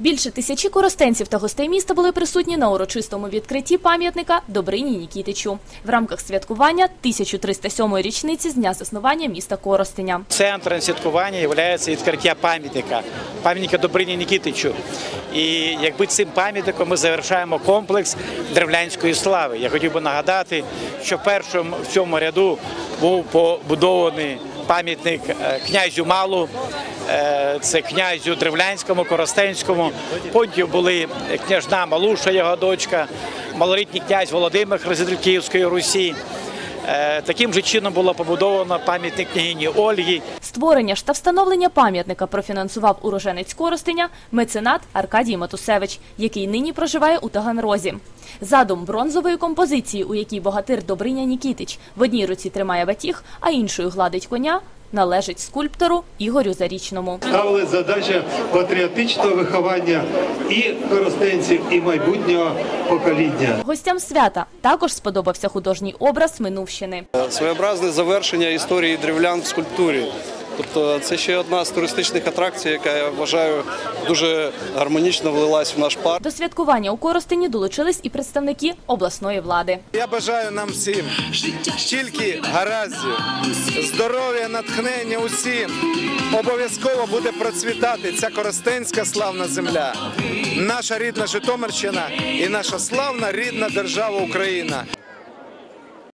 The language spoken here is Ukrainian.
Більше тисячі коростенців та гостей міста були присутні на урочистому відкритті пам'ятника Добрині Нікітичу в рамках святкування 1307-ї річниці з дня заснування міста Коростеня. Центром святкування є відкриття пам'ятника, пам'ятника Добрині Нікітичу. І якби цим пам'ятником ми завершаємо комплекс древлянської слави. Я хотів би нагадати, що першим в цьому ряду був побудований пам'ятник е, князю Малу, е, це князю Древлянському, Коростенському. Потім були княжна Малуша, його дочка, малолітній князь Володимир Хризитель Київської Русі. Е, Таким же чином було побудовано пам'ятник княгині Ольги. Створення ж та встановлення пам'ятника профінансував уроженець Коростеня меценат Аркадій Матусевич, який нині проживає у Таганрозі. Задум бронзової композиції, у якій богатир Добриня Нікітич в одній руці тримає батіг, а іншою гладить коня, належить скульптору Ігорю Зарічному. ставили задача патріотичного виховання і коростенців, і майбутнього покоління. Гостям свята також сподобався художній образ Минувщини. своєобразне завершення історії древлян в скульптурі. Тобто це ще одна з туристичних атракцій, яка я вважаю дуже гармонічно влилась в наш парк. До святкування у Коростені долучились і представники обласної влади. Я бажаю нам всім тільки гараздів, здоров'я, натхнення усім. Обов'язково буде процвітати ця коростенська славна земля, наша рідна Житомирщина і наша славна рідна держава Україна.